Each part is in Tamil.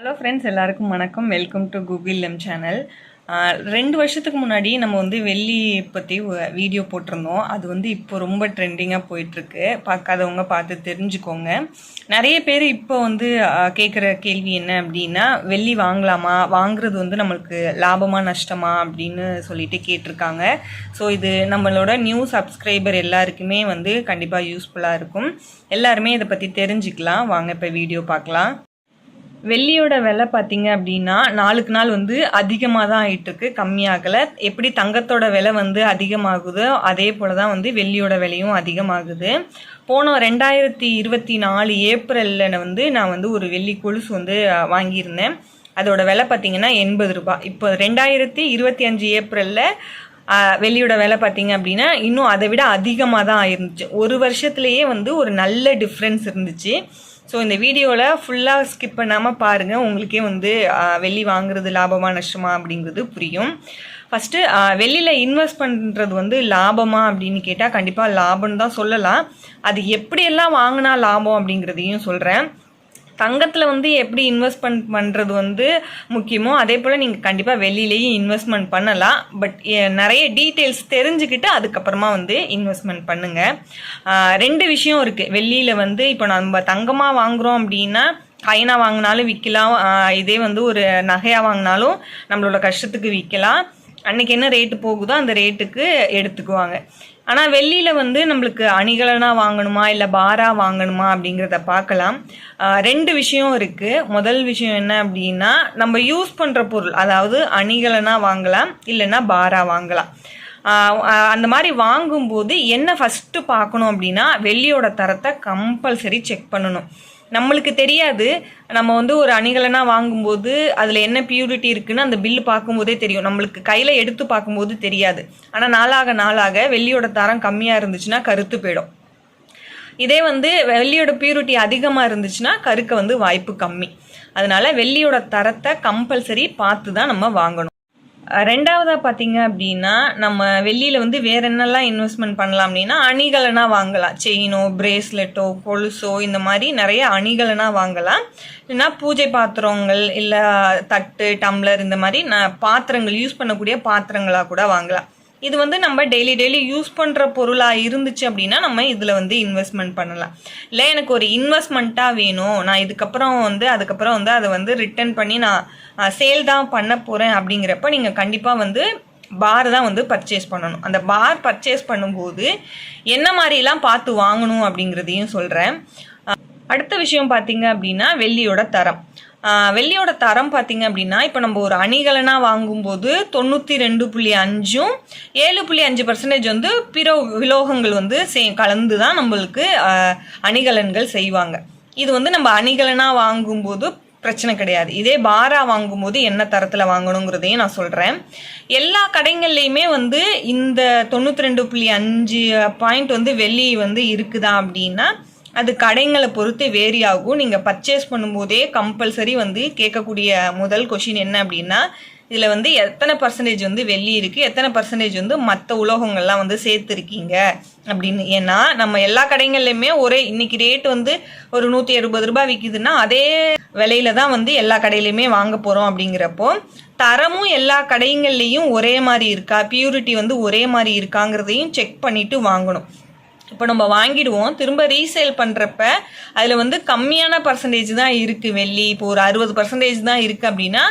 ஹலோ ஃப்ரெண்ட்ஸ் எல்லாருக்கும் வணக்கம். Welcome to Google M channel ரெண்டு வருஷத்துக்கு முன்னாடி நம்ம வந்து வெள்ளி பற்றி வீடியோ போட்டிருந்தோம். அது வந்து இப்போ ரொம்ப ட்ரெண்டிங்காக போயிட்டுருக்கு. பார்க்காதவங்க பார்த்து தெரிஞ்சுக்கோங்க. நிறைய பேர் இப்போ வந்து கேட்குற கேள்வி என்ன அப்படின்னா வெள்ளி வாங்கலாமா? வாங்குறது வந்து நம்மளுக்கு லாபமாக நஷ்டமா அப்படின்னு சொல்லிட்டு கேட்டிருக்காங்க. ஸோ இது நம்மளோட நியூ சப்ஸ்கிரைபர் எல்லாருக்குமே வந்து கண்டிப்பாக யூஸ்ஃபுல்லாக இருக்கும். எல்லாருமே இதை பற்றி தெரிஞ்சுக்கலாம். வாங்க இப்போ வீடியோ பார்க்கலாம். வெள்ளியோட விலை பார்த்தீங்க அப்படின்னா நாளுக்கு நாள் வந்து அதிகமாக தான் ஆகிட்டுருக்கு கம்மியாகலை. எப்படி தங்கத்தோட விலை வந்து அதிகமாகுதோ அதே போல தான் வந்து வெள்ளியோட விலையும் அதிகமாகுது. போன ரெண்டாயிரத்தி இருபத்தி நாலு ஏப்ரலில் வந்து நான் வந்து ஒரு வெள்ளி கொலுசு வந்து வாங்கியிருந்தேன். அதோட விலை பார்த்தீங்கன்னா எண்பது ரூபாய் இப்போ ரெண்டாயிரத்தி இருபத்தி அஞ்சு ஏப்ரலில் ஆஹ் வெள்ளியோட விலை பார்த்தீங்க அப்படின்னா இன்னும் அதை விட அதிகமாக தான் இருந்துச்சு ஒரு வருஷத்துலேயே வந்து ஒரு நல்ல டிஃப்ரென்ஸ் இருந்துச்சு. ஸோ இந்த வீடியோவில் ஃபுல்லாக ஸ்கிப் பண்ணாமல் பாருங்கள் உங்களுக்கே வந்து வெள்ளி வாங்குறது லாபமாக நஷ்டமா அப்படிங்கிறது புரியும். ஃபஸ்ட்டு வெளியில் இன்வெஸ்ட் பண்ணுறது வந்து லாபமா அப்படின்னு கேட்டால் கண்டிப்பாக லாபம்னு தான் சொல்லலாம். அது எப்படியெல்லாம் வாங்கினா லாபம் அப்படிங்கிறதையும் சொல்கிறேன் தங்கத்தில் வந்து எப்படி இன்வெஸ்ட்மெண்ட் பண்ணுறது வந்து முக்கியமோ அதே போல் நீங்கள் கண்டிப்பாக வெளியிலேயும் இன்வெஸ்ட்மெண்ட் பண்ணலாம். பட் நிறைய டீட்டெயில்ஸ் தெரிஞ்சுக்கிட்டு அதுக்கப்புறமா வந்து இன்வெஸ்ட்மெண்ட் பண்ணுங்கள் ரெண்டு விஷயம் இருக்குது வெள்ளியில் வந்து இப்போ நம்ம தங்கமாக வாங்குகிறோம் அப்படின்னா காயினாக வாங்கினாலும் விற்கலாம். இதே வந்து ஒரு நகையாக வாங்கினாலும் நம்மளோட கஷ்டத்துக்கு விற்கலாம். அன்னைக்கு என்ன ரேட்டு போகுதோ அந்த ரேட்டுக்கு எடுத்துக்குவாங்க. ஆனால் வெள்ளியில் வந்து நம்மளுக்கு அணிகலனாக வாங்கணுமா இல்லை பாரா வாங்கணுமா அப்படிங்கிறத பார்க்கலாம். ரெண்டு விஷயம் இருக்குது முதல் விஷயம் என்ன அப்படின்னா நம்ம யூஸ் பண்ணுற பொருள் அதாவது அணிகலனாக வாங்கலாம் இல்லைன்னா பாரா வாங்கலாம். அந்த மாதிரி வாங்கும்போது என்ன ஃபஸ்ட்டு பார்க்கணும் அப்படின்னா வெள்ளியோட தரத்தை கம்பல்சரி செக் பண்ணணும். நம்மளுக்கு தெரியாது. நம்ம வந்து ஒரு அணிகலனாக வாங்கும்போது அதில் என்ன பியூரிட்டி இருக்குன்னு அந்த பில்லு பார்க்கும்போதே தெரியும். நம்மளுக்கு கையில் எடுத்து பார்க்கும்போது தெரியாது. ஆனால் நாளாக நாளாக வெள்ளியோட தரம் கம்மியாக இருந்துச்சுன்னா கருத்து போயிடும். இதே வந்து வெள்ளியோட பியூரிட்டி அதிகமாக இருந்துச்சுன்னா கருக்க வந்து வாய்ப்பு கம்மி. அதனால வெள்ளியோட தரத்தை கம்பல்சரி பார்த்து தான் நம்ம வாங்கணும். ரெண்டாவதாக ரெண்டாவதா பார்த்தீங்க அப்படின்னா நம்ம வெளியில் வந்து வேற என்னெல்லாம் இன்வெஸ்ட்மெண்ட் பண்ணலாம் அப்படின்னா அணிகலனா வாங்கலாம். செயினோ பிரேஸ்லெட்டோ கொலுசோ இந்த மாதிரி நிறைய அணிகலனா வாங்கலாம். இல்லைன்னா பூஜை பாத்திரங்கள் இல்லை தட்டு டம்ளர் இந்த மாதிரி நான் பாத்திரங்கள் யூஸ் பண்ணக்கூடிய பாத்திரங்களாக கூட வாங்கலாம். இது வந்து நம்ம டெய்லி டெய்லி யூஸ் பண்ணுற பொருளாக இருந்துச்சு அப்படின்னா நம்ம இதில் வந்து இன்வெஸ்ட்மெண்ட் பண்ணலாம். இல்லை எனக்கு ஒரு இன்வெஸ்ட்மெண்ட்டாக வேணும். நான் இதுக்கப்புறம் வந்து அதுக்கப்புறம் வந்து அதை வந்து ரிட்டர்ன் பண்ணி நான் சேல் தான் பண்ண போகிறேன் அப்படிங்கிறப்ப நீங்கள் கண்டிப்பாக வந்து பார் தான் வந்து பர்ச்சேஸ் பண்ணணும். அந்த பார் பர்ச்சேஸ் பண்ணும்போது என்ன மாதிரிலாம் பார்த்து வாங்கணும் அப்படிங்கிறதையும் சொல்கிறேன் அடுத்த விஷயம் பார்த்தீங்க அப்படின்னா வெள்ளியோட தரம். வெள்ளியோட தரம் பார்த்தீங்க அப்படின்னா இப்போ நம்ம ஒரு அணிகலனாக வாங்கும்போது தொண்ணூற்றி ரெண்டு புள்ளி அஞ்சும் ஏழு புள்ளி அஞ்சு பர்சன்டேஜ் வந்து பிற விலோகங்கள் வந்து சே கலந்து தான் நம்மளுக்கு அணிகலன்கள் செய்வாங்க. இது வந்து நம்ம அணிகலனாக வாங்கும்போது பிரச்சனை கிடையாது. இதே பாரா வாங்கும்போது என்ன தரத்தில் வாங்கணுங்கிறதையும் நான் சொல்கிறேன் எல்லா கடைங்கள்லையுமே வந்து இந்த தொண்ணூற்றி ரெண்டு புள்ளி அஞ்சு பாயிண்ட் வந்து வெள்ளி வந்து இருக்குதா அப்படின்னா அது கடைங்களை பொறுத்து வேரி ஆகும் நீங்கள் பர்ச்சேஸ் பண்ணும்போதே கம்பல்சரி வந்து கேட்கக்கூடிய முதல் கொஷின் என்ன அப்படின்னா இதில் வந்து எத்தனை பர்சன்டேஜ் வந்து வெள்ளி இருக்குது எத்தனை பர்சன்டேஜ் வந்து மற்ற உலோகங்கள்லாம் வந்து சேர்த்துருக்கீங்க அப்படின்னு. ஏன்னா நம்ம எல்லா கடைங்கள்லையுமே ஒரே இன்னைக்கு ரேட் வந்து ஒரு நூற்றி அறுபது ரூபாய் விற்கிதுன்னா அதே விலையில தான் வந்து எல்லா கடையிலையுமே வாங்க போகிறோம் அப்படிங்கிறப்போ தரமும் எல்லா கடைங்கள்லேயும் ஒரே மாதிரி இருக்கா? பியூரிட்டி வந்து ஒரே மாதிரி இருக்காங்கிறதையும் செக் பண்ணிட்டு வாங்கணும். இப்போ நம்ம வாங்கிடுவோம். திரும்ப ரீசேல் பண்ணுறப்ப அதில் வந்து கம்மியான பர்சன்டேஜ் தான் இருக்குது வெள்ளி. இப்போ ஒரு அறுபது பர்சன்டேஜ் தான் இருக்குது அப்படின்னா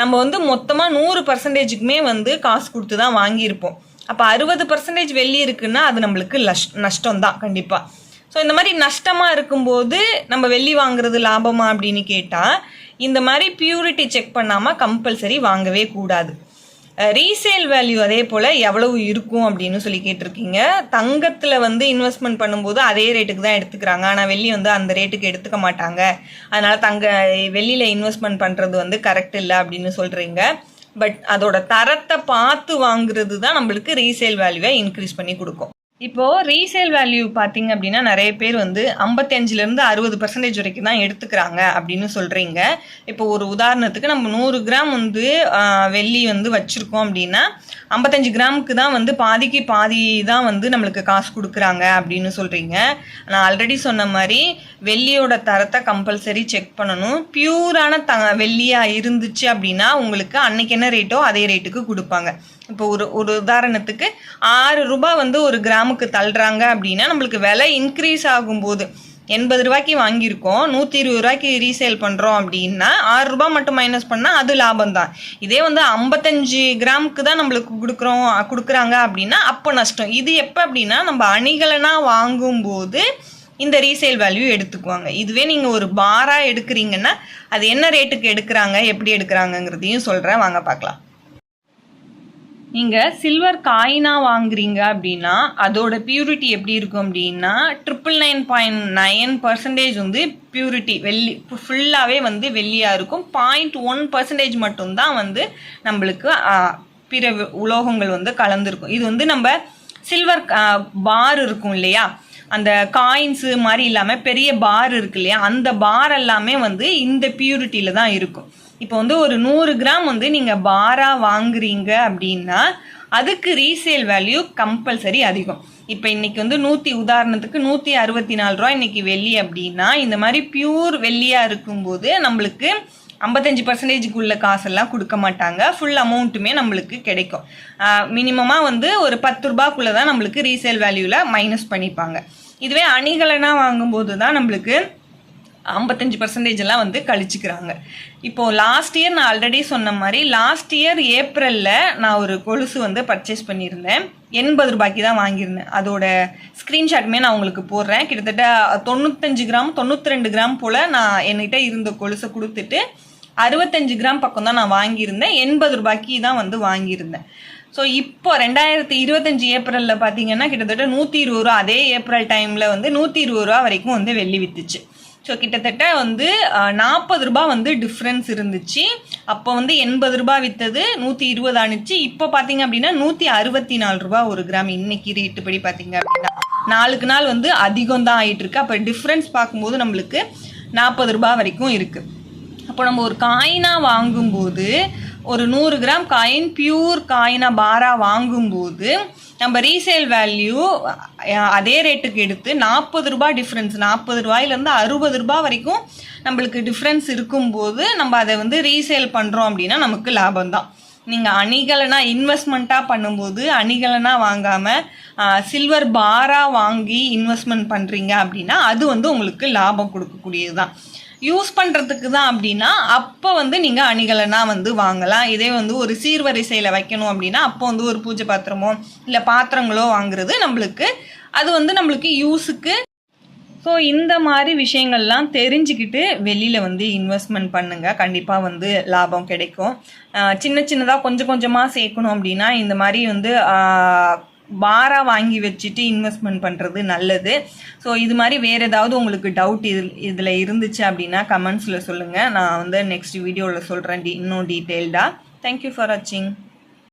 நம்ம வந்து மொத்தமாக நூறு பர்சன்டேஜுக்குமே வந்து காசு கொடுத்து தான் வாங்கியிருப்போம். அப்போ அறுபது பர்சன்டேஜ் வெள்ளி இருக்குன்னா அது நம்மளுக்கு லஷ் நஷ்டம் தான் கண்டிப்பாக ஸோ இந்த மாதிரி நஷ்டமாக இருக்கும்போது நம்ம வெள்ளி வாங்குறது லாபமா அப்படின்னு கேட்டால் இந்த மாதிரி பியூரிட்டி செக் பண்ணாமல் கம்பல்சரி வாங்கவே கூடாது. ரீசேல் வேல்யூ அதே போல் எவ்வளவு இருக்கும் அப்படின்னு சொல்லி கேட்டிருக்கீங்க. தங்கத்தில் வந்து இன்வெஸ்ட்மெண்ட் பண்ணும்போது அதே ரேட்டுக்கு தான் எடுத்துக்கிறாங்க. ஆனால் வெள்ளி வந்து அந்த ரேட்டுக்கு எடுத்துக்க மாட்டாங்க. அதனால் தங்க வெள்ளியில் இன்வெஸ்ட்மெண்ட் பண்ணுறது வந்து கரெக்ட் இல்லை அப்படின்னு சொல்கிறீங்க பட் அதோட தரத்தை பார்த்து வாங்குறது தான் நம்மளுக்கு ரீசேல் வேல்யூவை இன்க்ரீஸ் பண்ணி கொடுக்கும். இப்போது ரீசேல் வேல்யூ பார்த்தீங்க அப்படின்னா நிறைய பேர் வந்து ஐம்பத்தஞ்சிலேருந்து அறுபது பர்சன்டேஜ் வரைக்கும் தான் எடுத்துக்கிறாங்க அப்படின்னு சொல்கிறீங்க இப்போ ஒரு உதாரணத்துக்கு நம்ம நூறு கிராம் வந்து வெள்ளி வந்து வச்சுருக்கோம் அப்படின்னா 55 கிராமுக்கு தான் வந்து பாதிக்கு பாதி தான் வந்து நம்மளுக்கு காசு கொடுக்குறாங்க அப்படின்னு சொல்கிறீங்க நான் ஆல்ரெடி சொன்ன மாதிரி வெள்ளியோட தரத்தை கம்பல்சரி செக் பண்ணணும். பியூரான த வெள்ளியாக இருந்துச்சு அப்படின்னா உங்களுக்கு அன்னைக்கு என்ன ரேட்டோ அதே ரேட்டுக்கு கொடுப்பாங்க. இப்போ ஒரு ஒரு உதாரணத்துக்கு ஆறு ரூபாய் வந்து ஒரு கிராமுக்கு தள்ளுறாங்க அப்படின்னா நம்மளுக்கு விலை இன்க்ரீஸ் ஆகும்போது எண்பது ரூபாய்க்கு வாங்கியிருக்கோம் நூற்றி இருபது ரூபாய்க்கு ரீசேல் பண்ணுறோம் அப்படின்னா ஆறு ரூபாய் மட்டும் மைனஸ் பண்ணால் அது லாபம் தான். இதே வந்து ஐம்பத்தஞ்சு கிராமுக்கு தான் நம்மளுக்கு கொடுக்குறோம் கொடுக்குறாங்க அப்படின்னா அப்போ நஷ்டம். இது எப்போ அப்படின்னா நம்ம அணிகலனாக வாங்கும்போது இந்த ரீசேல் வேல்யூ எடுத்துக்குவாங்க. இதுவே நீங்கள் ஒரு பாராக எடுக்கிறீங்கன்னா அது என்ன ரேட்டுக்கு எடுக்கிறாங்க எப்படி எடுக்கிறாங்கங்கிறதையும் சொல்கிறேன் வாங்க பார்க்கலாம். நீங்கள் சில்வர் காயினாக வாங்குறீங்க அப்படின்னா அதோட பியூரிட்டி எப்படி இருக்கும் அப்படின்னா triple nine point nine percentage வந்து பியூரிட்டி வெள்ளி ஃபுல்லாகவே வந்து வெள்ளியாக இருக்கும். பாயிண்ட் ஒன் பர்சன்டேஜ் மட்டும்தான் வந்து நம்மளுக்கு பிற உலோகங்கள் வந்து கலந்துருக்கும். இது வந்து நம்ம சில்வர் பார் இருக்கும் இல்லையா? அந்த காயின்ஸு மாதிரி இல்லாமல் பெரிய பார் இருக்கு இல்லையா? அந்த பார் எல்லாமே வந்து இந்த பியூரிட்டியில் தான் இருக்கும். இப்போ வந்து ஒரு நூறு கிராம் வந்து நீங்கள் பாராக வாங்குறீங்க அப்படின்னா அதுக்கு ரீசேல் வேல்யூ கம்பல்சரி அதிகம். இப்போ இன்னைக்கு வந்து நூற்றி உதாரணத்துக்கு நூற்றி அறுபத்தி நாலு ரூபா இன்னைக்கு வெள்ளி அப்படின்னா இந்த மாதிரி பியூர் வெள்ளியாக இருக்கும்போது நம்மளுக்கு ஐம்பத்தஞ்சு பர்சன்டேஜுக்கு உள்ள காசெல்லாம் கொடுக்க மாட்டாங்க. ஃபுல் அமௌண்ட்டுமே நம்மளுக்கு கிடைக்கும். மினிமமாக வந்து ஒரு பத்து ரூபாக்குள்ளே தான் நம்மளுக்கு ரீசேல் வேல்யூவில் மைனஸ் பண்ணிப்பாங்க. இதுவே அணிகலனாக வாங்கும்போது தான் நம்மளுக்கு ஐம்பத்தஞ்சு பர்சன்டேஜ் எல்லாம் வந்து கழிச்சுக்கிறாங்க. இப்போ லாஸ்ட் இயர் நான் ஆல்ரெடி சொன்ன மாதிரி லாஸ்ட் இயர் ஏப்ரலில் நான் ஒரு கொலுசு வந்து பர்ச்சேஸ் பண்ணியிருந்தேன். எண்பது ரூபாய்க்கு தான் வாங்கியிருந்தேன். அதோட ஸ்க்ரீன்ஷாட்டுமே நான் உங்களுக்கு போடுறேன். கிட்டத்தட்ட தொண்ணூத்தஞ்சு கிராம் தொண்ணூற்றி ரெண்டு கிராம் போல் நான் என்கிட்ட இருந்த கொலுசை கொடுத்துட்டு அறுபத்தஞ்சு கிராம் பக்கம் தான் நான் வாங்கியிருந்தேன். எண்பது ரூபாய்க்கு தான் வந்து வாங்கியிருந்தேன். ஸோ இப்போ ரெண்டாயிரத்தி இருபத்தஞ்சி ஏப்ரலில் பார்த்தீங்கன்னா கிட்டத்தட்ட நூற்றி இருபது ரூபா அதே ஏப்ரல் டைமில் வந்து நூற்றி இருபது ரூபா வரைக்கும் வந்து வெள்ளி வித்துச்சு. ஸோ கிட்டத்தட்ட வந்து நாற்பது ரூபாய் வந்து டிஃப்ரென்ஸ் இருந்துச்சு. அப்போ வந்து எண்பது ரூபாய் விற்றது நூற்றி இருபது ஆணுச்சு. இப்போ பார்த்தீங்க அப்படின்னா நூற்றி அறுபத்தி நாலு ரூபா ஒரு கிராம் இன்னைக்கு ரேட்டு படி பார்த்தீங்க அப்படின்னா. நாளுக்கு நாள் வந்து அதிகம் தான் ஆகிட்டு இருக்கு அப்போ டிஃப்ரென்ஸ் பார்க்கும்போது நம்மளுக்கு நாற்பது ரூபாய் வரைக்கும் இருக்குது அப்போ நம்ம ஒரு காயினாக வாங்கும்போது ஒரு நூறு கிராம் காயின் பியூர் காயினா பாரா வாங்கும்போது நம்ம ரீசேல் வேல்யூ அதே ரேட்டுக்கு எடுத்து நாற்பது ரூபாய் டிஃப்ரென்ஸ் நாற்பது ரூபாயிலேருந்து அறுபது ரூபாய் வரைக்கும் நம்மளுக்கு டிஃப்ரென்ஸ் இருக்கும்போது நம்ம அதை வந்து ரீசேல் பண்ணுறோம் அப்படின்னா நமக்கு லாபம் தான். நீங்கள் அணிகலனா இன்வெஸ்ட்மெண்ட்டாக பண்ணும்போது அணிகலனா வாங்காமல் சில்வர் பாராக வாங்கி இன்வெஸ்ட்மெண்ட் பண்ணுறீங்க அப்படின்னா அது வந்து உங்களுக்கு லாபம் கொடுக்கக்கூடியது தான் யூஸ் பண்ணுறதுக்கு தான் அப்படின்னா அப்போ வந்து நீங்கள் அணிகலனா வந்து வாங்கலாம். இதே வந்து ஒரு சீர்வரிசையில் வைக்கணும் அப்படின்னா அப்போ வந்து ஒரு பூஜை பாத்திரமோ இல்லை பாத்திரங்களோ வாங்குறது நம்மளுக்கு அது வந்து நம்மளுக்கு யூஸுக்கு ஸோ இந்த மாதிரி விஷயங்கள்லாம் தெரிஞ்சுக்கிட்டு வெளியில் வந்து இன்வெஸ்ட்மெண்ட் பண்ணுங்கள் கண்டிப்பாக வந்து லாபம் கிடைக்கும். சின்ன சின்னதாக கொஞ்சம் கொஞ்சமாக சேர்க்கணும் அப்படின்னா இந்த மாதிரி வந்து பாராக வாங்கி வச்சுட்டு இன்வெஸ்ட்மெண்ட் பண்ணுறது நல்லது. ஸோ இது மாதிரி வேறு ஏதாவது உங்களுக்கு டவுட் இது இதில் இருந்துச்சு அப்படின்னா கமெண்ட்ஸில் சொல்லுங்கள் நான் வந்து நெக்ஸ்ட் வீடியோவில் சொல்கிறேன் டி இன்னும் டீட்டெயில்டாக தேங்க்யூ ஃபார் வாட்சிங்